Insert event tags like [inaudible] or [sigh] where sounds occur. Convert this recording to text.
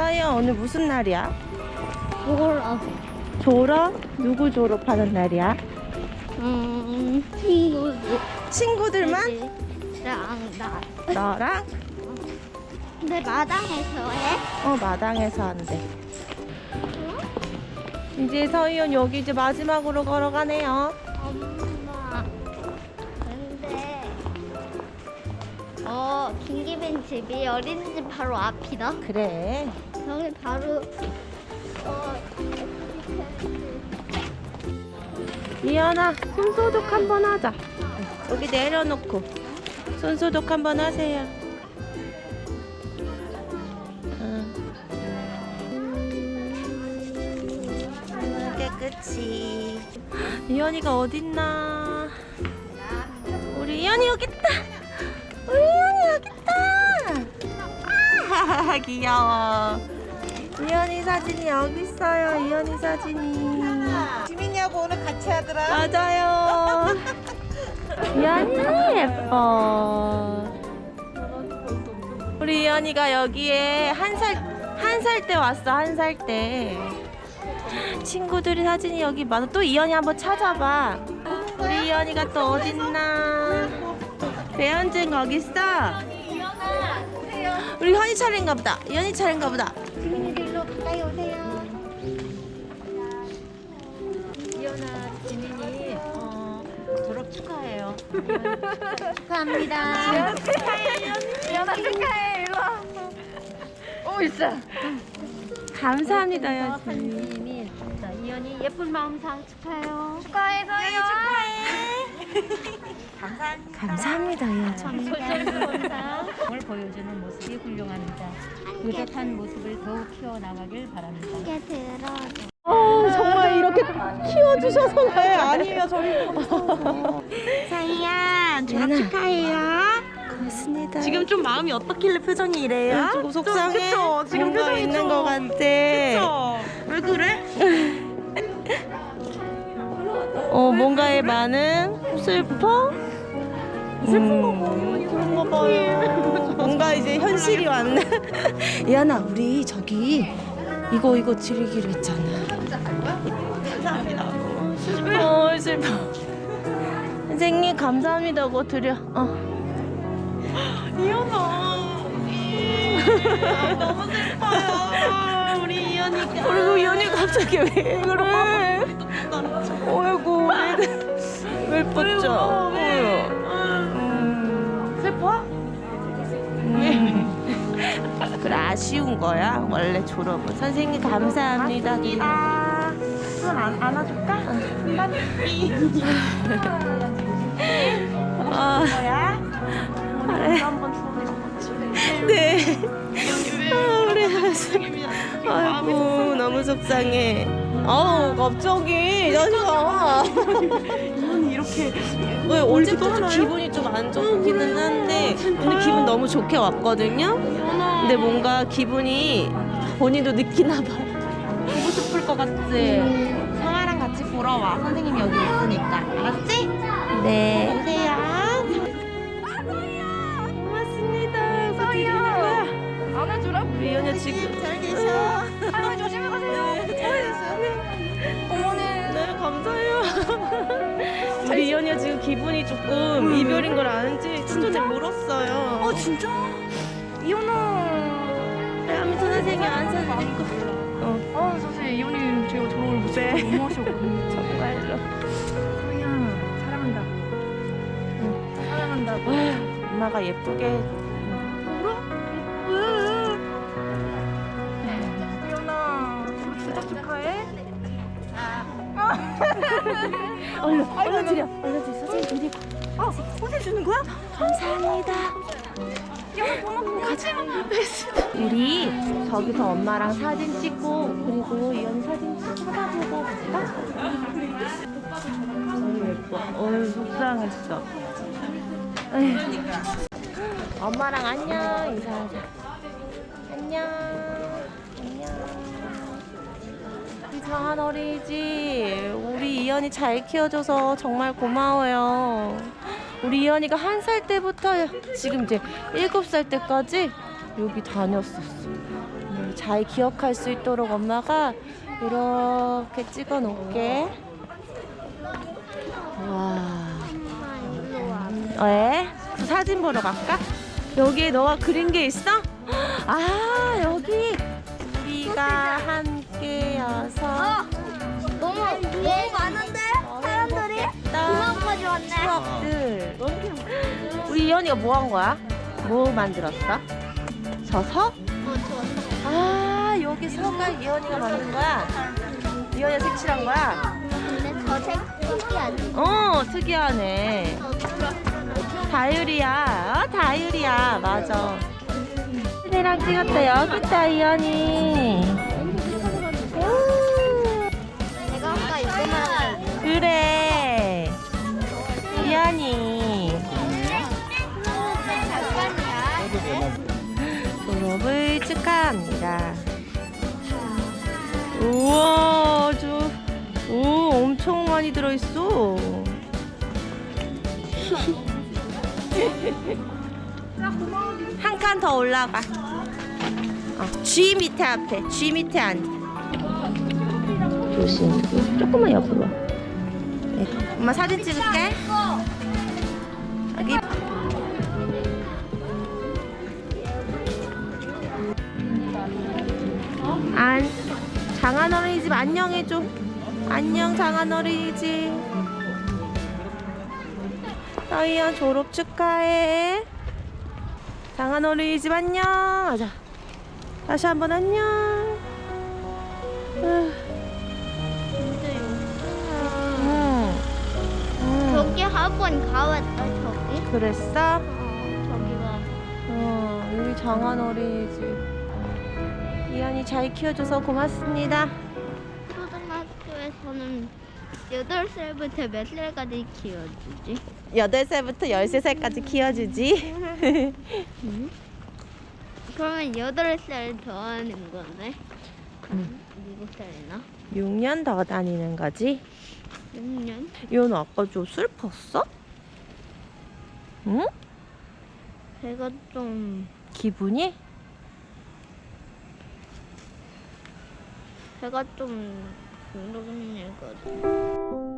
사연 오늘 무슨 날이야? 몰라. 졸업? 누구 졸업하는 날이야? 음, 친구들. 친구들만? 랑 나. 너랑? 근데 마당에서 해? 어 마당에서 한대 이제 서희연 여기 이제 마지막으로 걸어가네요 엄마. 어 김기빈 집이 어린이집 바로 앞이다. 그래. 여기 바로 어 이현아 손 소독 한번 하자. 여기 내려놓고 손 소독 한번 하세요. 응. 음, 깨끗이 이현이가 어딨나? 우리 이현이 여기 아 귀여워 이현이 사진이 여기 있어요 이현이 사진이 지민이하고 오늘 같이 하더라. 맞아요. 이현이 예뻐. 우리 이현이가 여기에 한 살, 한 살 때 왔어, 한 살 때. 친구들이 사진이 여기 많아. 또 이현이 한번 찾아봐. 우리 이현이가 또 어딨나. 배현진 거기 있어. 우리 현이 차례인가 보다. 이현이 차례인가 보다. 지민이들 일로 가까이 오세요. 이현아, 지민이 어, 졸업 축하해요. 축하합니다. 연아 축하해. 일로 와. 오 있어. 감사합니다. 님이 자, 이현이 예쁜 마음상 축하해요. 축하해 서희연. 감사합니다. 감사합니다. 을 보여주는 모습이 훌륭합니다. 의젓한 모습을 더욱 키워나가길 바랍니다. 함께 들어줘. 어, 정말 이렇게 키워주셔서 네, 아니에요, 저희. 서희야, 졸업 축하해요. 고맙습니다. 지금 좀 마음이 어떻길래 표정이 이래요? 조금 속상해. 그쵸, 지금 표정이 있는 것 같아. 그쵸. 왜 그래? [laughs] 어, 뭔가에 많은 슬퍼? 슬픈 거 봐요. 그런 거 봐요. [laughs] 뭔가 이제 현실이 왔나? [laughs] 이하나, 우리 저기 이거 이거 드리기로 했잖아. 감사합니다. 어, 슬퍼. 선생님 감사합니다. 뭐 드려. 어. 이현아. 너무 슬퍼요. 우리 이현이가. 그리고 이현이 갑자기 왜 그래? [laughs] 쉬운 거야 원래 졸업은 선생님 감사합니다. 손 안, 안아줄까? 아, 뭐야? 그래. 한번 네. 아, 우리 아이고 너무 속상해. 아우 갑자기 나가. 이렇게 왜 어제부터 기분이 좀 안 좋기는 한데 오늘 기분 너무 좋게 왔거든요. 근데 뭔가 기분이 본인도 느끼나 봐요. 보고 싶을 것 같지. 성아랑 같이 보러 와. 선생님 여기 있으니까. 알았지? 네. 우리 이현이가 지금 기분이 조금 이별인 걸 아는지 친구들 물었어요. 어 진짜? 이현아. 그래, 아무튼 선생님 안 사니까. 어, 아 사실 이현이 제가 졸업을 못 네. 너무 하셨거든요. [laughs] 정말로. 서희야 사랑한다. 사랑한다고. 엄마가 예쁘게. 얼른, 얼른 드려. 얼른 드려. 선생님 드리고. 아 호세 주는 거야? 감사합니다. 가자. 우리 저기서 엄마랑 사진 찍고 그리고 이현이 사진 찾아보고 갈까? 너무 예뻐. 어휴 속상했어. 에휴. 엄마랑 안녕 인사하자. 안녕. 장한 어린이집 우리 이현이 잘 키워줘서 정말 고마워요. 우리 이현이가 한 살 때부터 지금 이제 일곱 살 때까지 여기 다녔었어. 네, 잘 기억할 수 있도록 엄마가 이렇게 찍어 놓을게. 와. 왜? 그 사진 보러 갈까? 여기에 너가 그린 게 있어? 아 여기 우리가 함 께여서 너무 너무 많은데 사람들이 그만까지 왔네. 추억들. 우리 이현이가 뭐 한 거야? 뭐 만들었어? 저서? 아 여기 서가 이현이가 만든 거야? 이현이가 색칠한 거야? 근데 저색 특이하지. 어 특이하네. 다율이야. 어, 다율이야. 맞아. 찍었다. 여기 있다 이현이. 그래. 잠깐이야. 졸업을 축하합니다. 우와, 저, 오, 엄청 많이 들어있어. 한 칸 더 올라가. 어, G 밑에 앞에, G 밑에 앉아. 조심. 조금만 옆으로. 네. 엄마 사진 찍을게. 여기. 안 장한 어린이집 안녕해줘 안녕 장한 어린이집 다이아 졸업 축하해 장한 어린이집 안녕 하자 다시 한번 안녕 응. 저기 학원 가왔다 저기. 그랬어? 어, 저기가. 어, 여기 장한 어린이집 이한이 잘 키워줘서 고맙습니다 초등학교에서는 8살부터 몇 살까지 키워주지? 8살부터 13살까지 키워주지 그러면 8살 더 하는 거네? 응. 7살이나? 6년 더 다니는 거지 6년? 이현우 아까 좀 슬펐어? 응? 제가 좀 기분이? 제가 좀 궁금해가지고